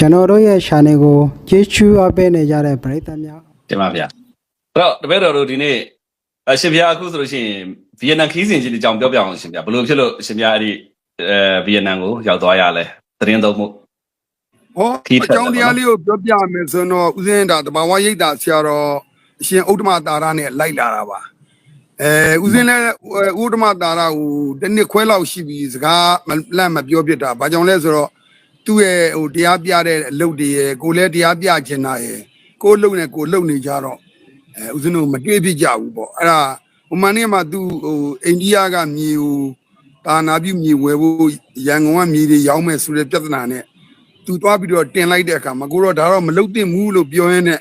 ကျွန်တော်တို့ရဲ့ channel ကိုကျေးဇူးအပ်ပေးနေကြတဲ့ပရိသတ်များတင်ပါဗျာအဲ့တော့တပည့်တော်တို့ဒီနေ့အရှင်ဘုရားအခုဆိုလို့ရှိရင်ဗီယက်နမ်ခီးစဉ်ကြီးအကြောင်းပြောပြအောင်ရှင်ဗျာဘယ်လိုဖြစ်လို့အရှင်ဘုရားအဲ့ဒီအဲဗီယက်နမ်ကိုရောက်သွားရလဲသတင်းသုံးမှုဟောခီးအထွက်တယ်ကြောင်းတရားလေးကိုပြောပြမယ်ဆိုတော့ဦးဇင်းဒါတဘာဝရိတ်တာဆရာတော်အရှင်ဥဒ္ဓမတာရနဲ့လိုက်လာတာပါအဲဦးဇင်းလည်းဥဒ္ဓမတာရကိုတစ်နှစ်ခွဲလောက်ရှိပြီစကားမလန့်မပြောပြတာဘာကြောင့်လဲဆိုတော့ သူ့ရဲ့ဟိုတရားပြတဲ့အလုပ်တွေရယ်ကိုလည်းတရားပြချင်တာရယ်ကိုလုံနဲ့ကိုလုံနေကြတော့အဲဦးဇင်းတို့မတွေ့ဖြစ်ကြဘူးပေါ့အဲ့ဒါဟိုမနေ့မှသူဟိုအိန္ဒိယကမြေကိုတာနာပြုမြေဝယ်ဖို့ရန်ကုန်ကမြေတွေရောင်းမယ်ဆိုတဲ့ပြဿနာနဲ့သူသွားပြီးတော့တင်လိုက်တဲ့အခါမှာကိုတော့ဒါတော့မလုတ်တင်ဘူးလို့ပြောရင်းနဲ့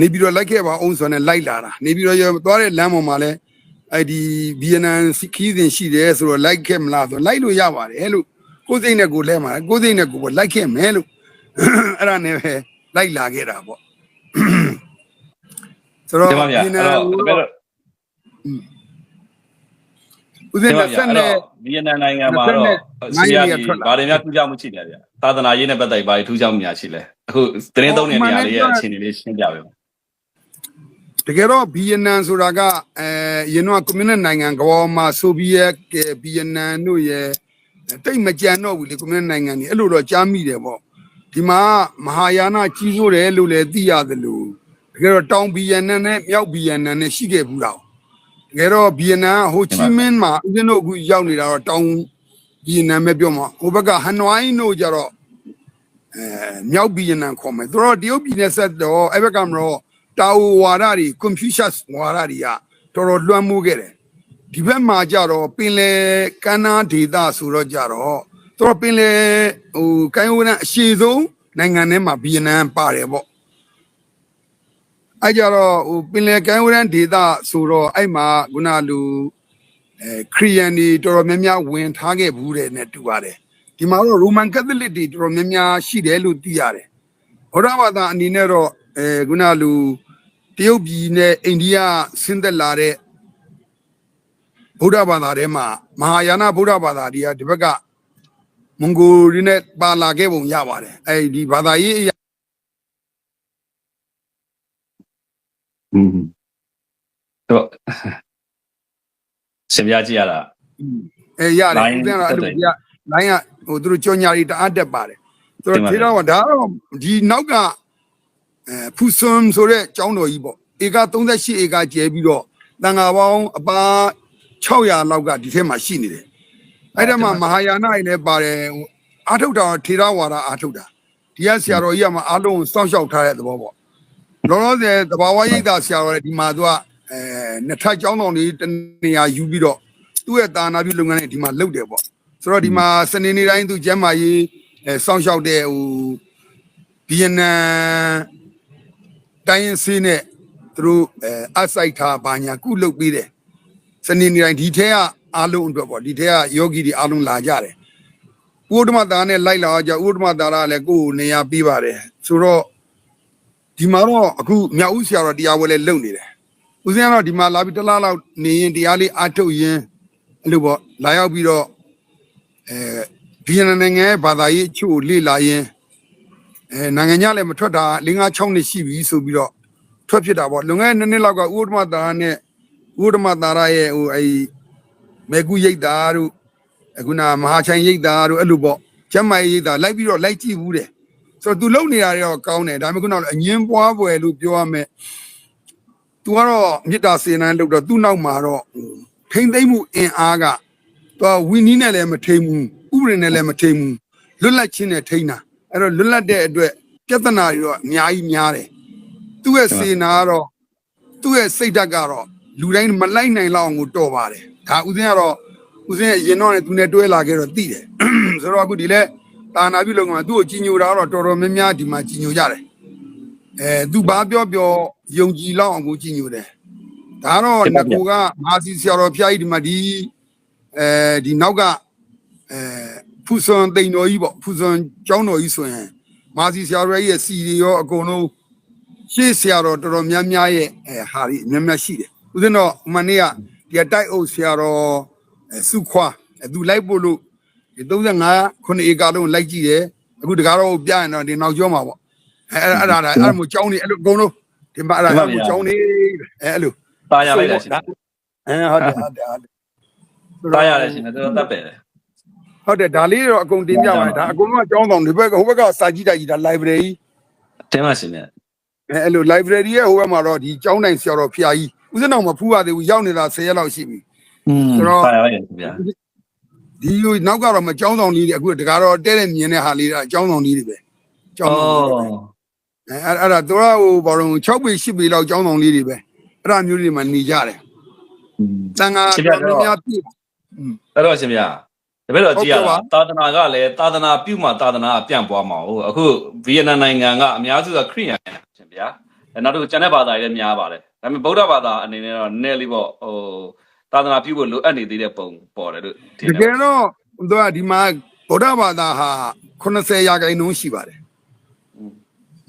နေပြီးတော့လိုက်ခဲ့ပါအောင်ဆိုတော့လိုက်လာတာနေပြီးတော့သွားတဲ့လမ်းပေါ်မှာလဲအဲ့ဒီဗီယက်နမ်ခီးစဉ်ရှိတယ်ဆိုတော့လိုက်ခဲ့မလားဆိုလိုက်လို့ရပါတယ်လို့ ကိုယ်စိတ်နဲ့ကိုယ်လဲမှာကိုယ်စိတ်နဲ့ကိုယ်လိုက်ခဲ့မယ်လို့အဲ့ဒါနဲ့ပဲလိုက်လာခဲ့တာပေါ့ဆိုတော့တင်ပါဗျာဗီယက်နအဲ့မ်တော့တပည့်တော်ဦးဇတင်င်းပါနဲ့ဗျာဆက်အဲ့နဲ့တော့ဗီယက်နမ်နိုင်ငံမှာတော့ဆရာကြီးဗာတွေများထူးခြားမှုရှိတယ်ဗျာသာသနာရေးနဲ့ပတ်သက်ပြီးဗာတွေထူးခြားမှုများရှိလဲအခုသတင်းသုံးတဲ့နေရာလေးရဲ့အခြေအနေလေးရှင်းပြပေးပါတကယ်တော့ဗီယက်နမ်ဆိုတာကအဲရင်တော့ကွန်မြူနစ်နိုင်ငံကဘောမှာဆိုဗီယက်ကဗီယက်နမ်တို့ရဲ့ တိတ်မကြံတော့ဘူးလေကွန်မြူနစ်နိုင်ငံတွေအဲ့လိုတော့ကြားမိတယ်ပေါ့ဒီမှာမဟာယာနကြီးစိုးတယ်လို့လည်းသိရတယ်လို့တကယ်တော့တောင်ဗီယက်နမ်နဲ့မြောက်ဗီယက်နမ်နဲ့ရှိခဲ့ဘူးတော့တကယ်တော့ဗီယက်နမ်ဟိုချီမင်းမှာဦးဇင်းတို့အခုရောက်နေတာတော့တောင်ဗီယက်နမ်ပဲပြောမှာဟိုဘက်ကဟနွိုင်းတို့ကြတော့အဲမြောက်ဗီယက်နမ်ခေါ်မယ်သူတို့တရုတ်ပြည်နဲ့ဆက်တော့အဲ့ဘက်ကမတော့တာဝဝါဒတွေကွန်ဖျူးရှပ်ဝါဒတွေကတော်တော်လွှမ်းမိုးခဲ့တယ် ဒီဘက်မှာကြတော့ပင်လေကမ်းနားဒေသဆိုတော့ကြတော့သူတို့ပင်လေဟိုကိုင်းဝနအရှိဆုံးနိုင်ငံထဲမှာဗီယက်နမ်ပါတယ်ပေါ့အဲ့ကြတော့ဟိုပင်လေကိုင်းဝနဒေသဆိုတော့အဲ့မှာခုနလူအဲခရီးယန်တွေတော်တော်များများဝင်ထားခဲ့ဘူးတဲ့နဲ့တူပါတယ်ဒီမှာတော့ရိုမန်ကက်သလစ်တွေတော်တော်များများရှိတယ်လို့သိရတယ်။ဘုရားဘာသာအနေနဲ့တော့အဲခုနလူတရုတ်ပြည်နဲ့အိန္ဒိယဆင်းသက်လာတဲ့ ဗုဒ္ဓဘာသာထဲမှာမဟာယာနဗုဒ္ဓဘာသာတွေကဒီဘက်ကမွန်ဂိုတွေနဲ့ပါလာခဲ့ပုံရပါတယ်။အဲဒီဘာသာရေးအရာอืมတော့ရှင်ပြကြည့်ရတာအဲရတယ်လိုင်းဦးဇင်းကတော့အဲ့တက်တယ်လိုပြလိုင်းကဟိုသူတို့ကြော်ညာတွေတအားတက်ပါတယ်။သူတင်တို့ပါထေရဝါဒါတော့ဒီနောက်ကအဲဖူဆွန်ဆိုတဲ့ကျောင်းတော်ကြီးပေါ့။ဧက38ဧကကျဲပြီးတော့တန်ဃာပေါင်းအပါ 600လောက်ကဒီထဲမှာရှိနေတယ်။အဲ့ဒါမှမဟာယာနတွေလည်းပါတယ်ဟိုအာထုတ်တာထေရဝါဒအာထုတ်တာဒီကဆရာတော်ကြီးကမှအားလုံးကိုစောင့်ရှောက်ထားတဲ့သဘောပေါ့။လောလောဆယ်တဘာဝရိပ်သာဆရာတော်လည်းဒီမှာသူကအဲနှစ်ထပ်ကျောင်းတော်လေးတစ်နေရာယူပြီးတော့သူ့ရဲ့တာနာပြုလုပ်ငန်းတွေဒီမှာလုပ်တယ်ပေါ့။ဆိုတော့ဒီမှာစနေနေ့တိုင်းသူကျမ်းမာရေးအဲစောင့်ရှောက်တဲ့ဟိုဗီယက်နမ်တိုင်းရင်းစေးနဲ့သူတို့အဲအစိုက်ထားဘာညာကုလုပ်ပေးတယ်။ စနေနေ့တိုင်းဒီထဲကအားလုံးအတွက်ပေါ့ဒီထဲကယောဂီတွေအားလုံးလာကြတယ်။ဥဒ္ဓမသားနဲ့လိုက်လာကြဥဒ္ဓမသားကလည်းကိုယ်ကိုနေရာပေးပါတယ်။ဆိုတော့ဒီမှာတော့အခုမြောက်ဦးဆရာတော်တရားဝဲလဲလုပ်နေတယ်။ဦးဇင်းကတော့ဒီမှာလာပြီးတစ်လားလောက်နေရင်တရားလေးအားထုတ်ရင်အဲ့လိုပေါ့လာရောက်ပြီးတော့အဲဗီယက်နမ်နိုင်ငံရဲ့ဘာသာရေးအချို့ကိုလေ့လာရင်အဲနိုင်ငံခြားလည်းမထွက်တာ၄၅6နှစ်ရှိပြီဆိုပြီးတော့ထွက်ဖြစ်တာပေါ့လွန်ခဲ့တဲ့နှစ်နှစ်လောက်ကဥဒ္ဓမသာရနဲ့ ဥဒ္ဓမသာရရဲ့ဟိုအဲမေကုရိတ်တာတို့အခုနမဟာချိုင်ရိတ်တာတို့အဲ့လိုပေါ့ကျမ်းမာရေးရိတ်တာလိုက်ပြီးတော့လိုက်ကြည့်ဘူးတယ်ဆိုတော့ तू လုံနေတာတွေတော့ကောင်းတယ်ဒါပေမဲ့ခုနကအငင်းပွားပွဲလို့ပြောရမယ် तू ကတော့မေတ္တာစေနန်းလုပ်တော့သူ့နောက်မှာတော့ဟိုထိမ့်သိမ့်မှုအင်အားကသူကဝီနီးနဲ့လည်းမထိန်ဘူးဥပဒေနဲ့လည်းမထိန်ဘူးလွတ်လပ်ခြင်းနဲ့ထိန်တာအဲ့တော့လွတ်လပ်တဲ့အတွက်ပြဿနာတွေတော့အများကြီးများတယ်သူ့ရဲ့စေနာကတော့သူ့ရဲ့စိတ်ဓာတ်ကတော့ လူတိုင်းမလိုက်နိုင်လောက်အောင်ကိုတော်ပါတယ်ဒါဥစဉ်ကတော့ဥစဉ်ရဲ့ရင်တော့နဲ့သူနဲ့တွဲလာခဲ့တော့သိတယ်ဆိုတော့အခုဒီလဲတာနာပြုလုံကမှာသူ့ကိုကြီးညိုတာကတော့တော်တော်များများဒီမှာကြီးညိုကြတယ်အဲသူဘာပြောပြောယုံကြည်လောက်အောင်ကိုကြီးညိုတယ်ဒါတော့ငကူကမာစီဆရာတော်ဖျားကြီးဒီမှာဒီအဲဒီနောက်ကအဲဖူဆွန်တိန်တော်ကြီးပေါ့ဖူဆွန်ကျောင်းတော်ကြီးဆိုရင်မာစီဆရာတော်ကြီးရဲ့စီတွေရောအကုန်လုံးရှေ့ဆရာတော်တော်တော်များများရဲ့အဲဟာတွေအများများရှိတယ် ဦးဇင်းတော်မနေ့ကဒီတိုက်အုပ်ဆရာတော်စုခွာသူလိုက်ပို့လို့ဒီ35ခုနှစ်ဧကလုံးလိုက်ကြည့်တယ်အခုတကားတော့ပြရင်တော့ဒီနောက်ကျောမှာပေါ့အဲအဲ့ဒါအဲ့ဒါမျိုးကြောင်းနေအဲ့လိုအကုန်လုံးဒီမှာအဲ့ဒါမျိုးကြောင်းနေအဲအဲ့လိုတာရလိုက်တယ်ရှင်အဲဟုတ်တယ်ဟုတ်တယ်တာရလိုက်ရှင်တော်တတ်ပဲဟုတ်တယ်ဒါလေးတော့အကုန်တင်ပြပါတယ်ဒါအကုန်ကကြောင်းဆောင်ဒီဘက်ကဟိုဘက်ကစာကြည့်တိုက်ကြီးဒါ library တင်ပါရှင်မြတ်အဲအဲ့လို library ရဲ့ဟိုဘက်မှာတော့ဒီကြောင်းတိုင်ဆရာတော်ဖျာကြီး ဦးဇင်းတော်မဖူးရသေးဘူးရောက်နေတာ10ရက်လောက်ရှိပြီ อืม ဆိုတော့ ตายရလိုက်တယ်ရှင်ဗျာ ဒီလိုနောက်ကတော့မကျောင်းဆောင်လေးတွေအခုတကားတော့တဲ့တဲ့မြင်တဲ့ဟာလေးဒါကျောင်းဆောင်လေးတွေပဲကျောင်းဆောင်လေးတွေပဲ အဲအဲ့အဲ့ဒါသူကဟိုဘာလို့6ပေ10ပေလောက်ကျောင်းဆောင်လေးတွေပဲအဲ့ဒါမျိုးတွေမှာနေကြတယ် อืม တန်ခါ ရှင်ဗျာ တော်များပြည့် အဲ့တော့ရှင်ဗျာတပည့်တော်ကြည့်ရ ဟုတ်ကဲ့ပါ တာသာသနာကလည်းသာသနာပြုမှသာသနာပြန့်ပွားမှာဟုတ်အခုဗီယက်နမ်နိုင်ငံကအများစုကခရိယန်ရှင်ဗျာအဲ နောက်တစ်ခုကျန်တဲ့ဘာသာတွေလည်းများပါတယ်ဒါပေမဲ့ဗုဒ္ဓဘာသာအနေနဲ့တော့နည်းနည်းလေးပေါ့ဟိုသာသနာပြုဖို့လိုအပ်နေသေးတဲ့ပုံပေါ်တယ်လို့ထင်တတယ်ကယ်တော့သူကဒီမှာဗုဒ္ဓဘာသာဟာ80ရာခိုင်နှုန်းရှိပါတယ်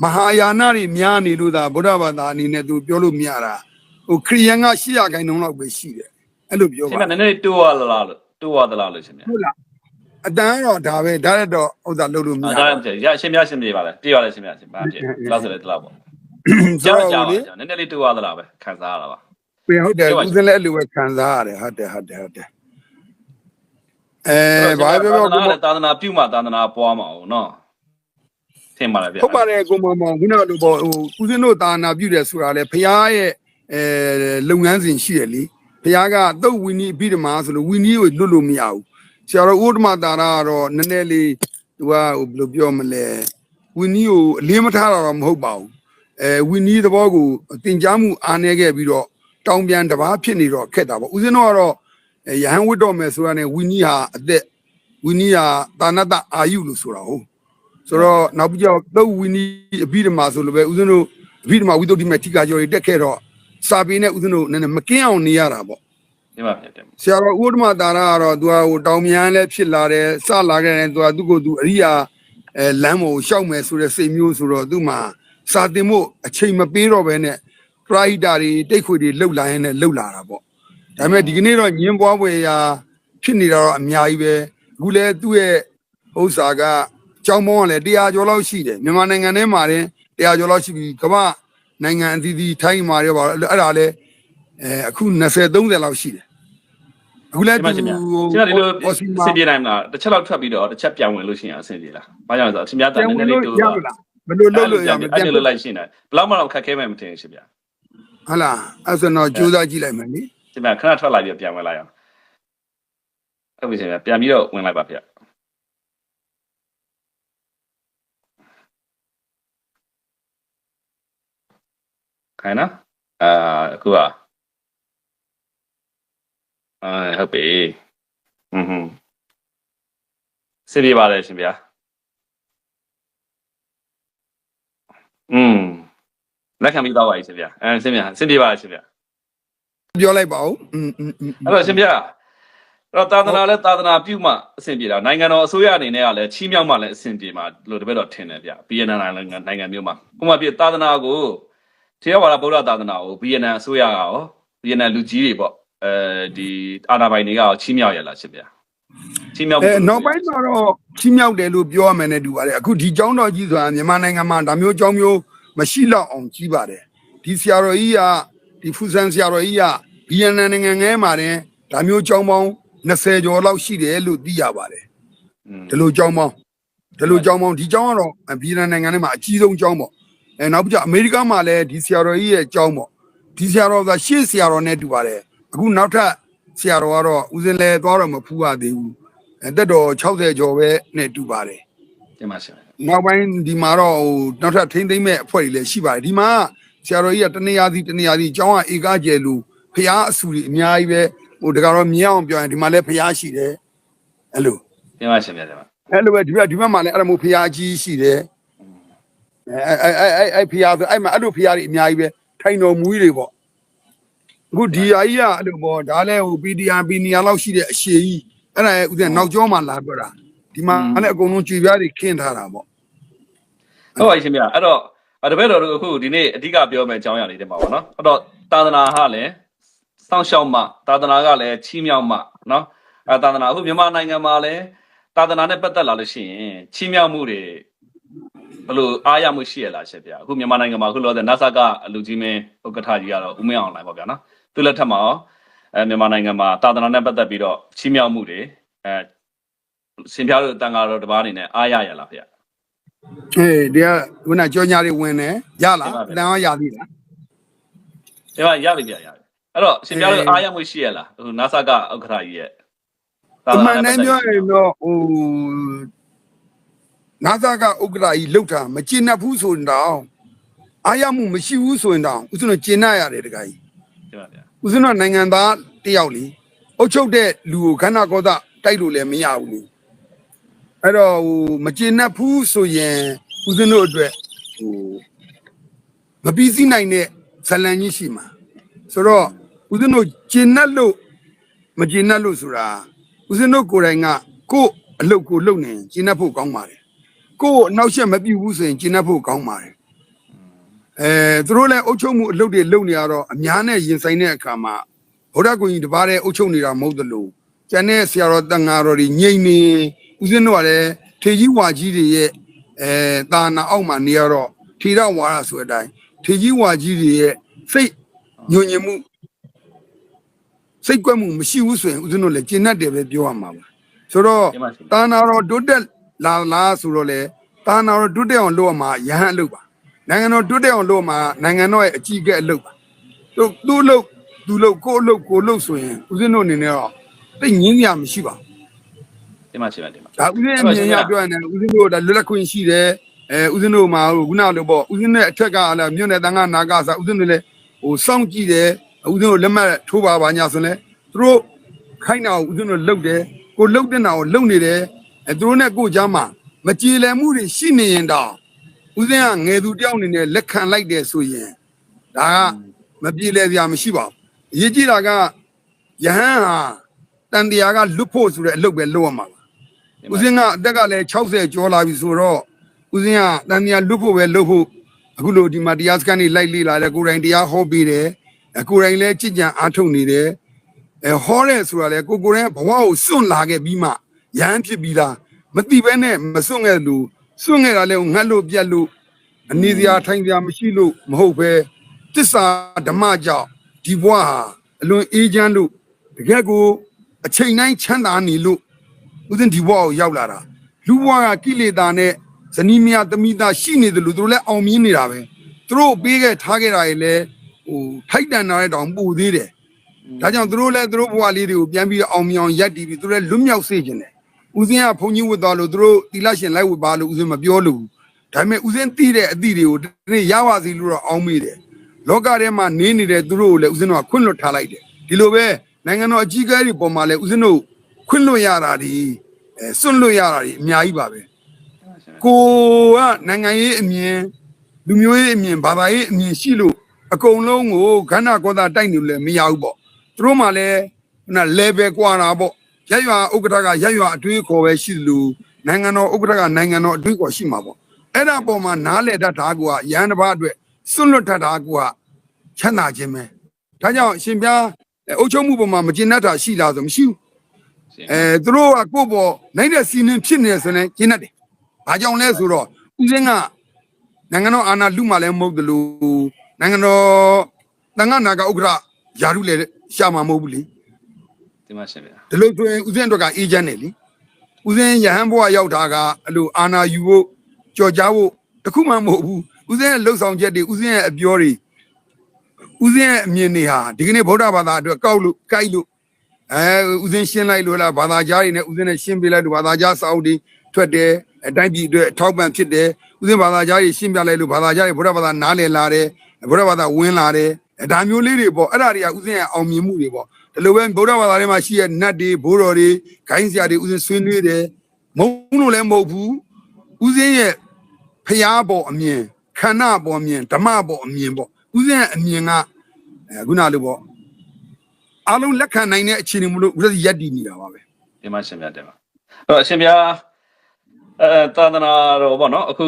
မဟာယာနတွေများနေလို့ဒါဗုဒ္ဓဘာသာအနေနဲ့သူပြောလို့မရတာဟိုခရိယန်က8ရာခိုင်နှုန်းလောက်ပဲရှိတယ်အဲ့လိုပြောရှင်ပါဗျာနည်းနည်းလေးတိုးရလားလို့တိုးရသလားလို့ရှင်ဗျာဟုတ်လားအတန်းတော့ဒါပဲဒါလည်းတော့ဥစ္စာလုပ်လို့မရအဲဘူးဒါလည်းမဖြစ်ရရှင်ဗျာရှင်ပြေပါလေပြေပါလေရှင်ဗျာရှင်ဗျာပြေလောက်ဆိုလေတလားပေါ့ဆို ကြားတော့ကြားဟိုပါလေကြာနည်းနည်းလေးတိုးရသလားပဲခံစားရတာပါပြန်ဟုတ်တယ်ပြောပါဦးစင်းလည်းအဲ့လိုပဲခံစားရတယ်ဟုတ်တယ်ဟုတ်တယ်ဟုတ်တယ်အဲဘာပြောပြောသာသကိုနာနဲ့သာသနာပြုမှသာသနာပွားမှာဟုတ်နော်ထင်ပါလေဗျာဟုတ်ပါတယ်ကိုမောင်မောင်ခုနကလိုပေါ့ဟိုဦးစင်းတို့တာနာပြုတယ်ဆိုတာလေဖရားရဲ့အဲလုပ်ငန်းစဉ်ရှိတယ်လေဖရားကသုတ်ဝီနီအပြီးဓမ္မာဆိုလို့ဝီနီကိုလွတ်လို့မရဘူးဆရာတော်ဥဒ္ဓမတာရကတော့နည်းနည်းလေးသူကဟိုဘယ်လိုပြောမလဲဝီနီကိုအလေးမထားတာတော့မဟုတ်ပါဘူး အဲဝီနီသဘောကိုတင် जा မှုအားနည်းခဲ့ပြီးတော့တောင်ပြန်တစ်ပါးဖြစ်နေတော့ခက်တာပေါ့ဦးစင်းတို့ကတော့အဲရဟန်းဝတ်တော်မယ်ဆိုတာနဲ့ဝီနီဟာအသက်ဝီနီဟာတာဏတအာယုလို့ဆိုတာဟုတ်ဆိုတော့နောက်ပြီးတော့သုတ်ဝီနီအဘိဓမ္မာဆိုလိုပဲဦးဇင်းတို့အဘိဓမ္မာဝိသုဒ္ဓိမေထိကာကျော်တွေတက်ခဲ့တော့စာပေနဲ့ဦးဇင်းတို့နည်းနည်းမကင်းအောင်နေရတာပေါ့ဒီမှာဖြစ်တယ်ဆရာတော်ဥဒ္ဓမတာရကတော့သူကဟိုတောင်မြန်လည်းဖြစ်လာတယ်စလာခဲ့တယ်သူကသူ့ကိုယ်သူအရိယာအဲလမ်းပေါ်ကိုရှောက်မယ်ဆိုတဲ့စိတ်မျိုးဆိုတော့သူ့မှာ စာတင်ဖို့အချိန်မပေးတော့ဘဲနဲ့ပရိုက်တာတွေတိတ်ခွေတွေလှုပ်လာရင်လည်းလှုပ်လာတာပေါ့ဒါပေမဲ့ဒီကနေ့တော့ညင်းပွားပွဲရာဖြစ်နေတာတော့အများကြီးပဲအခုလည်းသူ့ရဲ့ဥစ္စာကကျောင်းပေါင်းကလည်း100ကျော်လောက်ရှိတယ်မြန်မာနိုင်ငံထဲမှာလည်း100ကျော်လောက်ရှိပြီကမ္ဘာနိုင်ငံအသီးသီးထိုင်းမှာရောပါအဲ့ဒါလည်းအဲအခု20 30လောက်ရှိတယ်အခုလည်းဒီမှာသူရှင်ဗျာရှင်ဗျာဒီလိုပေါ်စီအမာဆင်ပြေနိုင်မလားတစ်ချက်လောက်ထွက်ပြီးတော့တစ်ချက်ပြန်ဝင်လို့ရှိရင်အဆင်ပြေလားဘာကြောင့်လဲဆိုတော့အရှင်များတာပြန်နည်းဝင်နည်းလေးလို့တိုးရတော့မလား ဘယ်လိုလုပ်လို့ရမလဲအဲ့လိုလိုက်ရှင်းတယ်ဘလောက်မှတော့ခက်ခဲမယ်မထင်ရှင်ဗျာဟုတ်လားအဲ့ဆိုတော့ကြိုးစားကြည့်လိုက်မယ်လေရှင်ဗျာခဏထွက်လိုက်ပြီးပြန်ဝင်လိုက်အောင်ဟုတ်ပြီရှင်ဗျာပြန်ပြီးတော့ဝင်လိုက်ပါဗျာခိုင်းနော်အာအခုကအဲဟုတ်ပြီဟွန်းဟွန်းစစ်ပြပါတယ်ရှင်ဗျာ อืมလက်ခံပြီးတော့ပါပြီရှင်ဗျာအဲရှင်ဗျာစေပြေပါတယ်ရှင်ဗျာ ပြောလိုက်ပါဦးอืมอืมอืม အဲ့တော့ရှင်ဗျာအဲ့တော့သာသနာလဲသာသနာပြုမှအဆင်ပြေတာနိုင်ငံတော်အစိုးရအနေနဲ့ကလည်းချီးမြှောက်မှလည်းအဆင်ပြေမှာလို့တပည့်တော်ထင်တယ်ဗျဗီယက်နမ်နိုင်ငံနိုင်ငံမျိုးမှာဥပမာပြသာသနာကိုထေရဝါဒဗုဒ္ဓသာသနာကိုဗီယက်နမ်အစိုးရကရောဗီယက်နမ်လူကြီးတွေပေါ့အဲဒီအာဏာပိုင်တွေကရောချီးမြှောက်ရလားရှင်ဗျာ ချီးမြှောက်အဲနောက်ပိုင်းမှာတော့ချင်းမြောက်တယ်လို့ပြောရမယ်နဲ့တူပါတယ်အခုဒီကျောင်းတော်ကြီးဆိုတာမြန်မာနိုင်ငံမှာဒါမျိုးကျောင်းမျိုးမရှိတော့အောင်ကြီးပါတယ်ဒီဆရာတော်ကြီးကဒီဖူဆန်ဆရာတော်ကြီးကဗီယက်နမ်နိုင်ငံငယ်မှာတင်ဒါမျိုးကျောင်းပေါင်း20ကျော်လောက်ရှိတယ်လို့သိရပါတယ်อืมဒီလိုကျောင်းပေါင်းဒီလိုကျောင်းပေါင်းဒီကျောင်းကတော့ဗီယက်နမ်နိုင်ငံထဲမှာအကြီးဆုံးကျောင်းပေါ့အဲနောက်ပြီးတော့အမေရိကမှာလည်းဒီဆရာတော်ကြီးရဲ့ကျောင်းပေါ့ဒီဆရာတော်ကရှေ့ဆရာတော်နဲ့တူပါတယ်အခုနောက်ထပ် ဆရာတော်ကတော့ဦးစင်းလဲသွားတော့မဖူးရသေးဘူးအဲတက်တော်60ကျော်ပဲနဲ့တူပါတယ်တင်ပါရှင်ဗျာနောက်ပိုင်းဒီမှာတော့ဟိုနောက်ထပ်ထိမ့်သိမ့်မဲ့အဖွဲ့တွေလည်းရှိပါတယ်ဒီမှာဆရာတော်ကြီးကတနေရာစီတနေရာစီကျောင်းကဧကကျယ်လူဖျားအဆူတွေအများကြီးပဲဟိုတကတော့မြင်အောင်ပြောရင်ဒီမှာလည်းဖျားရှိတယ်အဲ့လိုတင်ပါရှင်ဗျာတင်ပါအဲ့လိုပဲဒီဘက်ဒီဘက်မှာလည်းအဲ့လိုမျိုးဖျားကြီးရှိတယ်အဲအဲအဲအဲဖျားဆိုအဲ့မှာအဲ့လိုဖျားတွေအများကြီးပဲထိုင်တော်မူကြီးတွေပေါ့ အခုဒီဟာကြီးကအဲ့လိုပေါ့ဒါလည်းဟို PDR ပီနီယာလောက်ရှိတဲ့အရှေကြီးအဲ့ဒါရဲ့ဥစဉ်နောက်ကျောမှာလာပြောတာဒီမှာလည်းအကုန်လုံးကြွေပြားတွေခင်းထားတာပေါ့ဟုတ်ပါရှင်ဗျာအဲ့တော့အဲ့တပည့်တော်တို့အခုဒီနေ့အဓိကပြောမယ့်အကြောင်းအရာလေးတင်ပါပါနော်အဲ့တော့သာသနာဟာလည်းစောင့်ရှောက်မှသာသနာကလည်းချီးမြှောက်မှနော်အဲသာသနာအခုမြန်မာနိုင်ငံမှာလည်းသာသနာနဲ့ပတ်သက်လာလို့ရှိရင်ချီးမြှောက်မှုတွေဘယ်လိုအားရမှုရှိရလားရှင်ဗျာအခုမြန်မာနိုင်ငံမှာအခုလောတဲ့ NASA ကအလူကြီးမင်းဥက္ကဋ္ဌကြီးကတော့ဦးမင်းအောင်လိုင်းပေါ့ဗျာနော် သူလက်ထက်မှာရောအဲမြန်မာနိုင်ငံမှာသာသနာနဲ့ပတ်သက်ပြီးတော့ချီးမြှောက်မှုတွေအဲရှင်ပြားတို့တန်ဃာတော်တစ်ပါးအနေနဲ့အားရရလားဗျာအေးဒီကခုနကြောညာတွေဝင်တယ်ရလားဟုတ်ပါပြီတန်အောင်ရသေးလားဒီမှာရပြီဗျာရပြီအဲ့တော့ရှင်ပြားတို့အားရမှုရှိရလားအခု NASA ကဥက္ကဋ္ဌကြီးရဲ့သာအသမှနာန်နဲ့တပတ်မ်းသက်ပြောပြီးရင်တော့ဟိုနာဇာကဥက္ကဋ္ဌကြီးလှုပ်တာမကျေနပ်ဘူးဆိုရင်တော့အာရမှုမရှိဘူးဆိုရင်တော့ဦးဇင်းတို့ကျေနပ်ရတယ်တခါကြီး ဒီမှာဗျာဦးဇင်းတို့နိုင်ငံသားတယောက်လीအုတ်ချုပ်တဲ့လူကိုခန္ဓာကောသတိုက်လို့လည်းမရဘူးလေအဲ့တော့ဟိုမကျေနပ်ဘူးဆိုရင်ဦးဇင်းတို့အတွက်ဟိုမပြီးစီးနိုင်တဲ့ဇလန်ကြီးရှိမှာဆိုတော့ဦးဇင်းတို့ကျေနပ်လို့မကျေနပ်လို့ဆိုတာဦးဇင်းတို့ကိုယ်တိုင်ကကိုယ့်အလုပ်ကိုလုပ်နေရင်ကျေနပ်ဖို့ကောင်းပါတယ်ကိုယ့်အနောက်ရှက်မပြူဘူးဆိုရင်ကျေနပ်ဖို့ကောင်းပါတယ် အဲသူတို့လည်းအုပ်ချုပ်မှုအလုပ်တွေလုပ်နေရတော့အများနဲ့ရင်ဆိုင်တဲ့အခါမှာဗုဒ္ဓကိုကြီးတပါးတည်းအုပ်ချုပ်နေတာမဟုတ်သလိုကျန်တဲ့ဆရာတော်တန်ဃာတော်တွေငြိမ့်နေဦးဇင်းတို့ကလည်းထေကြီးဝါကြီးတွေရဲ့အဲတာနာအောက်မှာနေရတော့ထေရဝါရဆိုတဲ့အတိုင်းထေကြီးဝါကြီးတွေရဲ့စိတ်ညွညင်မှုစိတ်ကွက်မှုမရှိဘူးဆိုရင်ဦးဇင်းတို့လည်းကျင့်တတ်တယ်ပဲပြောရမှာပါဆိုတော့ဒီမှာရှင်တာနာတော်တိုးတက်လာလားဆိုတော့လေတာနာတော်တိုးတက်အောင်လုပ်ရမှာယဟန်အလုပ်ပါ နိုင်ငံတော်တိုးတက်အောင်လုပ်ရမှာနိုင်ငံတော်ရဲ့အကြီးအကဲအလုပ်ပါသူသူ့လုပ်သူလုပ်ကိုယ့်အလုပ်ကိုယ်လုပ်ဆိုရင်ဦးဇင်းတို့အနေနဲ့တော့သိငင်းရမရှိပါဘူးဒီမှာရှင်ဗျာဒီမှာဒါဦးဇင်းအမြင်ရပြောရင်လည်းဦးဇင်းတို့ဒါလွတ်လပ်ခွင့်ရှိတယ်အဲဦးဇင်းတို့မှာဟိုခုနလိုပေါ့ဦးဇင်းနဲ့အထက်ကလည်းမြို့နယ်တန်ခါနာကစားဦးဇင်းတို့လည်းဟိုစောင့်ကြည့်တယ်ဦးဇင်းတို့လက်မှတ်ထိုးပါပါညာဆိုရင်လည်းသူတို့ခိုင်းတာကိုဦးဇင်းတို့လုပ်တယ်ကိုလုပ်တဲ့နာကိုလုပ်နေတယ်အဲသူတို့နဲ့ကိုကြားမှာမကြည်လည်မှုတွေရှိနေရင်တော့ ဦးဇင်းကငယ်သူတယောက်အနေနဲ့လက်ခံလိုက်တယ်ဆိုရင်ဒါကမပြေလည်စရာမရှိပါဘူးအရေးကြီးတာကယဟန်ဟာတန်တရားကလွတ်ဖို့ဆိုတဲ့အလုပ်ပဲလုပ်ရမှာပါဦးစင်းကအသက်ကလည်း60ကျော်လာပြီဆိုတော့ဦးစင်းကတန်မြာလွတ်ဖို့ပဲလွတ်ဖို့အခုလိုဒီမှာတရားစခန်းတွေလိုက်လေးလာတယ်ကိုယ်တိုင်တရားဟောပေးတယ်အကိုယ်တိုင်လည်းကြည်ကြံအားထုတ်နေတယ်အဲဟောရဲဆိုတာလေကိုကိုယ်တိုင်ဘဝကိုစွန့်လာခဲ့ပြီးမှရဟန်းဖြစ်ပြီးသားမတိဘဲနဲ့မစွန့်ခဲ့လို့ စွန့်ခဲ့တာလည်းငတ်လို့ပြတ်လို့အနေစရာထိုင်စရာမရှိလို့မဟုတ်ပဲတစ္ဆာဓမ္မကြောင့်ဒီဘဝဟာအလွန်အေးချမ်းလို့တကယ်ကိုအချိန်တိုင်းချမ်းသာနေလို့ဦးဇင်းဒီဘဝကိုရောက်လာတာလူဘဝကကိလေသာနဲ့ဇနီးမယားသမီးသားရှိနေတယ်လို့သူတို့လည်းအောင်မြင်နေတာပဲသူတို့ပေးခဲ့ထားခဲ့တာတွေလည်းဟိုထိုက်တန်တာတဲ့တောင်ပို့သေးတယ်ဒါကြောင့်သူတို့လည်းသူတို့ဘဝလေးတွေကိုပြန်ပြီးအောင်မြင်အောင်ရပ်တည်ပြီးသူတို့လည်းလွတ်မြောက်စေခြင်းတယ် ဦးဇင်းကဘုန်းကြီးဝတ်သွားလို့သူတို့တိလရှင်လိုက်ဝတ်ပါလို့ဦးဇင်းမပြောလို့ဒါပေမဲ့ဦးဇင်းသိတဲ့အသည့်တွေကိုဒီနေ့ရပါစီလို့တော့အောင်းမိတယ်လောကထဲမှာနေနေတဲ့သူတို့ကိုလည်းဦးဇင်းတို့ကခွင့်လွှတ်ထားလိုက်တယ်ဒီလိုပဲနိုင်ငံတော်အကြီးအကဲတွေပေါ်မှာလည်းဦးဇင်းတို့ခွင့်လွှတ်ရတာဒီအဲစွန့်လွတ်ရတာဒီအများကြီးပါပဲကိုကနိုင်ငံရေးအမြင်လူမျိုးရေးအမြင်ဘာသာရေးအမြင်ရှိလို့အကုန်လုံးကိုခန္ဓာကိုယ်သားတိုက်နေလို့လည်းမရဘူးပေါ့သူတို့မှလည်းခုန level ကွာတာပေါ့ ရက်ရွာဥက္ကဋ္ဌကရက်ရွာအတွေးခေါ်ပဲရှိလို့နိုင်ငံတော်ဥက္ကဋ္ဌကနိုင်ငံတော်အတွေးခေါ်ရှိမှာပေါ့အဲ့ဒါပေါ်မှာနားလေတတ်တာကရဟန်းတစ်ပါးအတွက်စွန့်လွတ်တတ်တာကချမ်းသာခြင်းပဲဒါကြောင့်အရှင်ပြားအုပ်ချုပ်မှုပေါ်မှာမကျင်တတ်တာရှိလားဆိုမရှိဘူးရှင်အဲသူတို့ကကိုယ့်ပေါ်နိုင်တဲ့စီနင်းဖြစ်နေတယ်ဆိုရင်ကျင်းတတ်တယ်။ဘာကြောင့်လဲဆိုတော့ဦးစင်းကနိုင်ငံတော်အာဏာလူမှလည်းမဟုတ်သလိုနိုင်ငံတော်တန်ခါနာကဥက္ကဋ္ဌယာရုလည်းရှာမှာမဟုတ်ဘူးလေ ဒီမှာရှင်ဗျာ။ဒီလိုဆိုရင်ဦးစင်းအတွက်ကအေဂျင့်နေလေ။ဦးစင်းရဟန်းဘဝရောက်တာကအလိုအာဏာယူဖို့ကြော်ကြားဖို့တခုမှမဟုတ်ဘူး။ဦးစင်းရဲ့လှုပ်ဆောင်ချက်တွေဦးစင်းရဲ့အပြောတွေဦးစင်းရဲ့အမြင်တွေဟာဒီကနေ့ဗုဒ္ဓဘာသာအတွက်ကောက်လို့ကြိုက်လို့အဲဦးစင်းရှင်းလိုက်လို့လားဘာသာကြားတွေနဲ့ဦးစင်းနဲ့ရှင်းပြလိုက်လို့ဘာသာကြားစာအုပ်တွေထွက်တယ်အတိုင်းပြည်အတွက်အထောက်ပံ့ဖြစ်တယ်ဦးစင်းဘာသာကြားတွေရှင်းပြလိုက်လို့ဘာသာကြားတွေဘုရားဘာသာနားလည်လာတယ်ဘုရားဘာသာဝင်လာတယ်အဲဒါမျိုးလေးတွေပေါ့အဲ့ဒါတွေကဦးစင်းရဲ့အောင်မြင်မှုတွေပေါ့ ဒီလိုပဲဘုရားဘာသာထဲမှာရှိတဲ့နတ်တွေဘိုးတော်တွေဂိုင်းဆရာတွေဦးစင်းဆွေးနွေးတယ်မုန်းလို့လည်းမဟုတ်ဘူးဦးစင်းရဲ့ဖျားပေါ်အမြင်ခန္ဓာပေါ်အမြင်ဓမ္မပေါ်အမြင်ပေါ့ဦးစင်းရဲ့အမြင်ကအဲခုနလိုပေါ့အားလုံးလက်ခံနိုင်တဲ့အခြေအနေမလို့ဥစ္စာရက်တည်နေတာပါပဲဒီမှာရှင်ဗျာတင်ပါအဲ့တော့အရှင်ဗျာအဲသာသနာတော်ပေါ့နော်အခု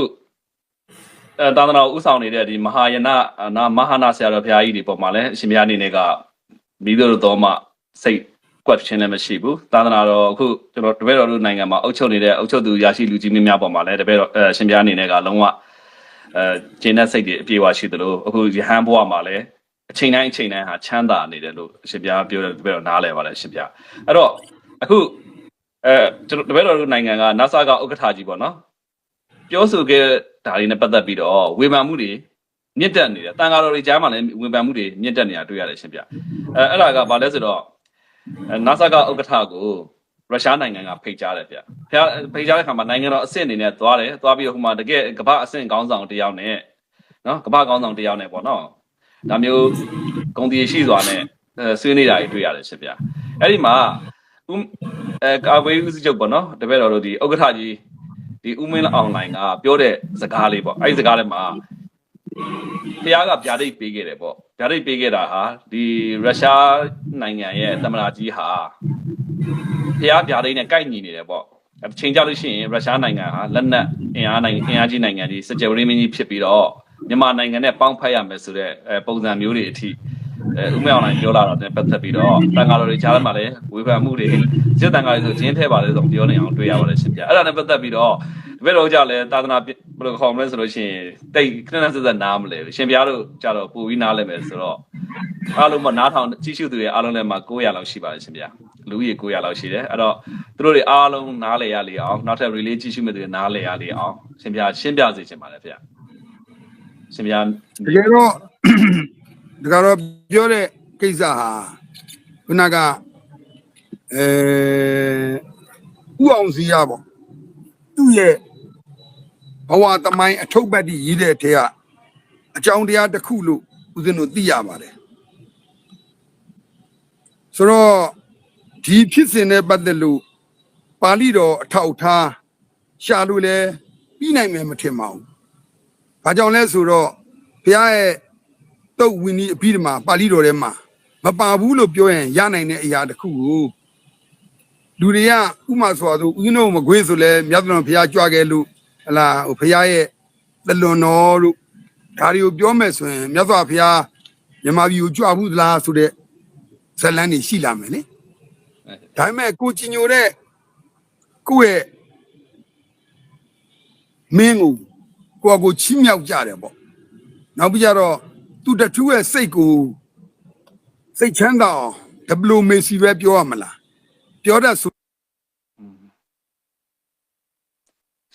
အဲသာသနာဥဆောင်နေတဲ့ဒီမဟာယနာနာမဟာနာဆရာတော်ဘုရားကြီးတွေပေါ်မှာလည်းအရှင်ဗျာအနေနဲ့က မိတို့တော်မှစိတ်ကွက်ချင်းလည်းမရှိဘူးသာသနာတော်အခုကျွန်တော်တပည့်တော်တို့နိုင်ငံမှာအုပ်ချုပ်နေတဲ့အုပ်ချုပ်သူရရှိလူကြီးမင်းများပေါ်မှာလည်းတပည့်တော်အရှင်ပြားအနေနဲ့ကလုံးဝအဲကျင်းတဲ့စိတ်တွေအပြေအဝရှိသလိုအခုရဟန်းဘဝမှာလည်းအချိန်တိုင်းအချိန်တိုင်းဟာချမ်းသာနေတယ်လို့အရှင်ပြားပြောတယ်တပည့်တော်နားလည်ပါတယ်အရှင်ပြားအဲ့တော့အခုအဲကျွန်တော်တပည့်တော်တို့နိုင်ငံက NASA ကဥက္ကဋ္ဌကြီးပေါ့နော်ပြောဆိုခဲ့ဒါတွေနဲ့ပတ်သက်ပြီးတော့ဝေဖန်မှုတွေ မြင့်တက်နေတယ်တန်ဃာတော်တွေကြားမှာလည်းဝေဖန်မှုတွေမြင့်တက်နေတာတွေ့ရတယ်အရှင်ပြအဲအဲ့ဒါကဘာလဲဆိုတော့အဲ NASA ကဥက္ကဋ္ဌကိုရုရှားနိုင်ငံကဖိတ်ကြားတယ်ဗျ။ဖျားဖိတ်ကြားတဲ့ခါမှာနိုင်ငံတော်အဆင့်အနေနဲ့သွားတယ်။သွားပြီးတော့ဟိုမှာတကယ်ကမ္ဘာအဆင့်ခေါင်းဆောင်တစ်ယောက်နဲ့နော်ကမ္ဘာခေါင်းဆောင်တစ်ယောက်နဲ့ပေါ့နော်။ဒါမျိုးဂုံတီရှိစွာနဲ့အဲဆွေးနေတာကြီးတွေ့ရတယ်ရှင်ဗျ။အဲ့ဒီမှာဦးအဲကာဝေးဦးစီးချုပ်ပေါ့နော်တပည့်တော်တို့ဒီဥက္ကဋ္ဌကြီးဒီဦးမင်းအောင်လိုင်ကပြောတဲ့စကားလေးပေါ့အဲ့ဒီစကားထဲမှာ ဖះကဗျာဒိတ်ပေးခဲ့တယ်ပေါ့ဗျာဒိတ်ပေးခဲ့တာဟာဒီရုရှားနိုင်ငံရဲ့သမ္မတကြီးဟာဖះဗျာဒိတ်နဲ့ကိုက်ညီနေတယ်ပေါ့အချိန်ကြလို့ရှိရင်ရုရှားနိုင်ငံဟာလက်နက်အင်အားနိုင်ငံအင်အားကြီးနိုင်ငံကြီးစကြဝဠာမင်းကြီးဖြစ်ပြီးတော့မြန်မာနိုင်ငံနဲ့ပေါင်းဖက်ရမယ်ဆိုတဲ့အဲပုံစံမျိုးတွေအထိအဲဥမေအောင်နိုင်ပြောလာတော့တဲ့ပတ်သက်ပြီးတော့တန်ဃာတော်တွေကြားထဲမှာလည်းဝေဖန်မှုတွေစစ်တန်ဃာတွေဆိုဂျင်းထဲပါလေဆိုပြောနေအောင်တွေ့ရပါတယ်ရှင်ဗျအဲ့ဒါနဲ့ပတ်သက်ပြီးတော့တပည့်တော်ကြလည်းသာသနာ ဘယ်လိုခေါ်မလဲဆိုလို့ရှိရင်တိတ်ခဏခဏဆက်ဆက်နားမလဲဘူးရှင်ပြားတို့ကြတော့ပူပြီးနားလဲမယ်ဆိုတော့အားလုံးမနားထောင်ကြည့်ရှုသူတွေအားလုံးလည်းမှာ900လောက်ရှိပါတယ်ရှင်ဗျာလူကြီး900လောက်ရှိတယ်အဲ့တော့သူတို့တွေအားလုံးနားလဲရလေအောင်နောက်ထပ် relay ကြည့်ရှုမဲ့သူတွေနားလဲရလေအောင်ရှင်ပြားရှင်းပြစေချင်ပါတယ်ဗျာရှင်ပြားတကယ်တော့တကယ်တော့ပြောတဲ့ကိစ္စဟာခုနကအဲဥအောင်စီရပေါ့သူ့ရဲ့ ဘဝသမိုင်းအထုပ်ပတ်တိရေးတဲ့ထဲကအကြောင်းတရားတစ်ခုလို့ဦးဇင်းတို့သိရပါတယ်ဆိုတော့ဒီဖြစ်စဉ်နဲ့ပတ်သက်လို့ပါဠိတော်အထောက်အထားရှာလို့လဲပြီးနိုင်မယ်မထင်ပါဘူး။ဘာကြောင့်လဲဆိုတော့ဘုရားရဲ့တုတ်ဝီနီအပြီးတမှာပါဠိတော်ထဲမှာမပါဘူးလို့ပြောရင်ရနိုင်တဲ့အရာတစ်ခုကိုလူတွေကဥမာဆိုတော့ဦးဇင်းတို့မကွေးဆိုလဲမြတ်စွာဘုရားကြွခဲ့လို့ ဟလာဟိုဘုရားရဲ့သလွန်တော်တို့ဒါတွေကိုပြောမယ်ဆိုရင်မြတ်စွာဘုရားမြမပြည်ကိုကြွဘူးသလားဆိုတဲ့ဇတ်လန်းတွေရှိလာမယ်လေဒါပေမဲ့ကိုကြီးညိုတဲ့ကိုယ့်ရဲ့မင်းကိုကိုယ့်အကိုချီးမြှောက်ကြတယ်ပေါ့နောက်ပြီးကြတော့သူတထူးရဲ့စိတ်ကိုစိတ်ချမ်းသာအောင်ဒပလိုမေစီပဲပြောရမလားပြောတတ်ဆို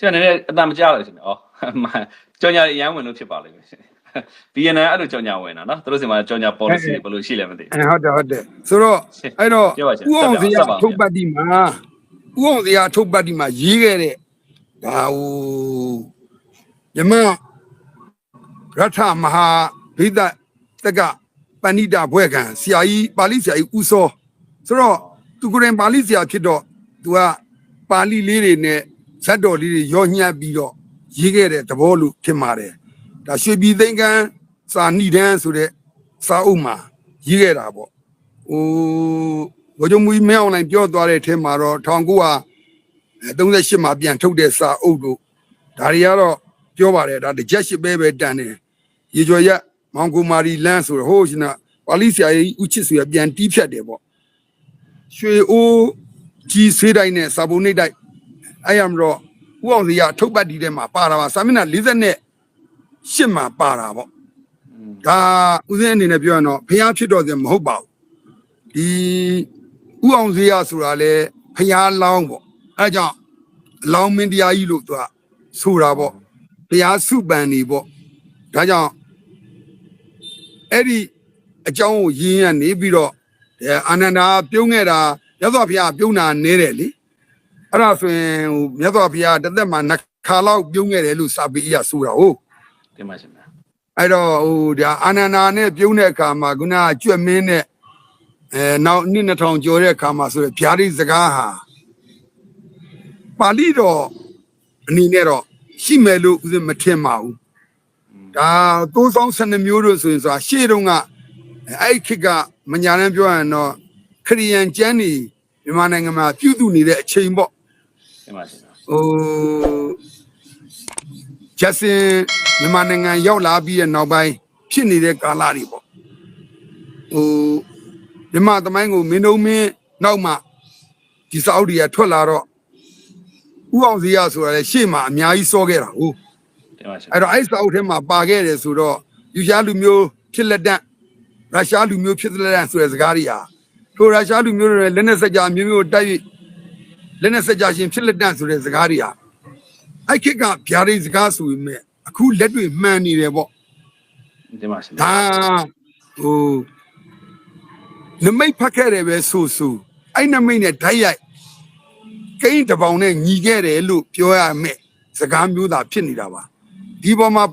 ဆရာနည်းနည်းအတန်မကြောက်လို့ရှင်ဩကြောင်ညာအရန်ဝင်လို့ဖြစ်ပါလိမ့်မယ်ရှင် BNN အဲ့လိုကြောင်ညာဝင်တာနော်သူတို့စီမှာကြောင်ညာ policy တွေဘယ်လိုရှိလဲမသိအဲဟုတ်တယ်ဟုတ်တယ်ဆိုတော့အဲ့တော့ပြောပါရှင်ဥအောင်စရာဆက်ပါဦးထုတ်ပတ်တိမှာဥအောင်စရာထုတ်ပတ်တိမှာရေးခဲ့တဲ့ဒါဟိုယမရထမဟာဘိဒတက်ကပဏိတဘွဲကံဆရာကြီးပါဠိဆရာကြီးဦးစောဆိုတော့သူကိုယ်တိုင်ပါဠိဆရာဖြစ်တော့သူကပါဠိလေးတွေနဲ့ ဇတ်တော်လေးတွေရောညှပ်ပြီးတော့ရေးခဲ့တဲ့သဘောလို့ထင်ပါတယ်ဒါရွှေပြည်သိန်းကန်းစာဏိဒန်းဆိုတဲ့စာအုပ်မှာရေးခဲ့တာပေါ့ဟိုဘိုးချုပ်မူကြီးမင်းအောင်လိုင်ပြောသွားတဲ့အထက်မှာတော့1938မှာပြန်ထုတ်တဲ့စာအုပ်တို့ဒါတွေကတော့ပြောပါတယ်ဒါတစ်ချက်ရှိပဲပဲတန်တယ်ရေကျော်ရက်မောင်ကူမာရီလန်းဆိုတော့ဟိုးရှင်ကပါဠိဆရာကြီးဦးချစ်ဆိုရပြန်တီးဖြတ်တယ်ပေါ့ရွှေအိုးကြီးဆွေးတိုင်းနဲ့စာပုံနှိပ်တိုက် အဲ့ရမတော့ဥအောင်စီရထုတ်ပတ်တီးထဲမှာပါတာပါစာမျက်နှာ40နဲ့ရှစ်မှာပါတာပေါ့ဒါဦးစင်းအနေနဲ့ပြောရင်တော့ဖျားဖြစ်တော့တယ်မဟုတ်ပါဘူးဒီဥအောင်စေရဆိုတာလေဖျားလောင်းပေါ့အဲဒါကြောင့်အလောင်းမင်းတရားကြီးလို့သူကဆိုတာပေါ့ဖျားစုပန်နေပေါ့ဒါကြောင့်အဲ့ဒီအကြောင်းကိုရင်းရနေပြီးတော့အဲအာနန္ဒာပြုံးခဲ့တာမြတ်စွာဘုရားပြုံးတာနဲတယ်လေ အဲ့ဒါဆိုရင်ဟိုမြတ်စွာဘုရားတစ်သက်မှာနှစ်ခါလောက်ပြုံးခဲ့တယ်လို့စာပေအရဆိုတာဟုတ်တင်ပါရှင်ဗျာအဲ့တော့ဟိုဒါအာနန္ဒာနဲ့ပြုံးတဲ့အခါမှာခုနကကြွက်မင်းနဲ့အဲနောက်နှစ်2000ကျော်တဲ့အခါမှာဆိုရဗျာဒိစကားဟာပါဠိတော်အနေနဲ့တော့ရှိမယ်လို့ဦးဇင်းမထင်ပါဘူးဒါသိုးဆောင်12မျိုးလို့ဆိုရင်ဆိုတာရှေ့တုန်းကအဲ့ဒီခေတ်ကမညာနဲ့ပြောရရင်တော့ခရိယန်ကျမ်းနေမြန်မာနိုင်ငံမှာပြုစုနေတဲ့အချိန်ပေါ့ တင်ပါရှင်ဗျာဟိုဂျက်စင်မြန်မာနိုင်ငံရောက်လာပြီးတဲ့နောက်ပိုင်းဖြစ်နေတဲ့ကာလတွေပေါ့ဟိုမြန်မာသမိုင်းကိုမင်းတို့မင်းနောက်မှဒီစာအုပ်တွေကထွက်လာတော့ဥအောင်စရာဆိုတာလေရှေ့မှာအများကြီးစောခဲ့တာဟုတ်တင်ပါရှင်အဲ့တော့အဲ့စာအုပ်ထဲမှာပါခဲ့တယ်ဆိုတော့ယူရှားလူမျိုးဖြစ်လက်တန့်ရုရှားလူမျိုးဖြစ်လက်တန့်ဆိုတဲ့စကားတွေဟာထိုရုရှားလူမျိုးတွေနဲ့လက်နက်စကြမျိုးမျိုးတိုက်၍ လက်နက်စကြရှင်ဖြစ်လက်တန့်ဆိုတဲ့စကားတွေဟာအဲ့ခေတ်ကဗျာဒိတ်စကားဆိုပေမဲ့အခုလက်တွေ့မှန်နေတယ်ပေါ့တင်ပါရှင်ဒါဟိုနမိတ်ဖတ်ခဲ့တယ်ပဲဆိုဆိုအဲ့နမိတ်နဲ့ဓာတ်ရိုက်ကိန်းတစ်ပေါင်နဲ့ညီခဲ့တယ်လို့ပြောရမယ်စကားမျိုးသာဖြစ်နေတာပါဒီပေါ်မှာ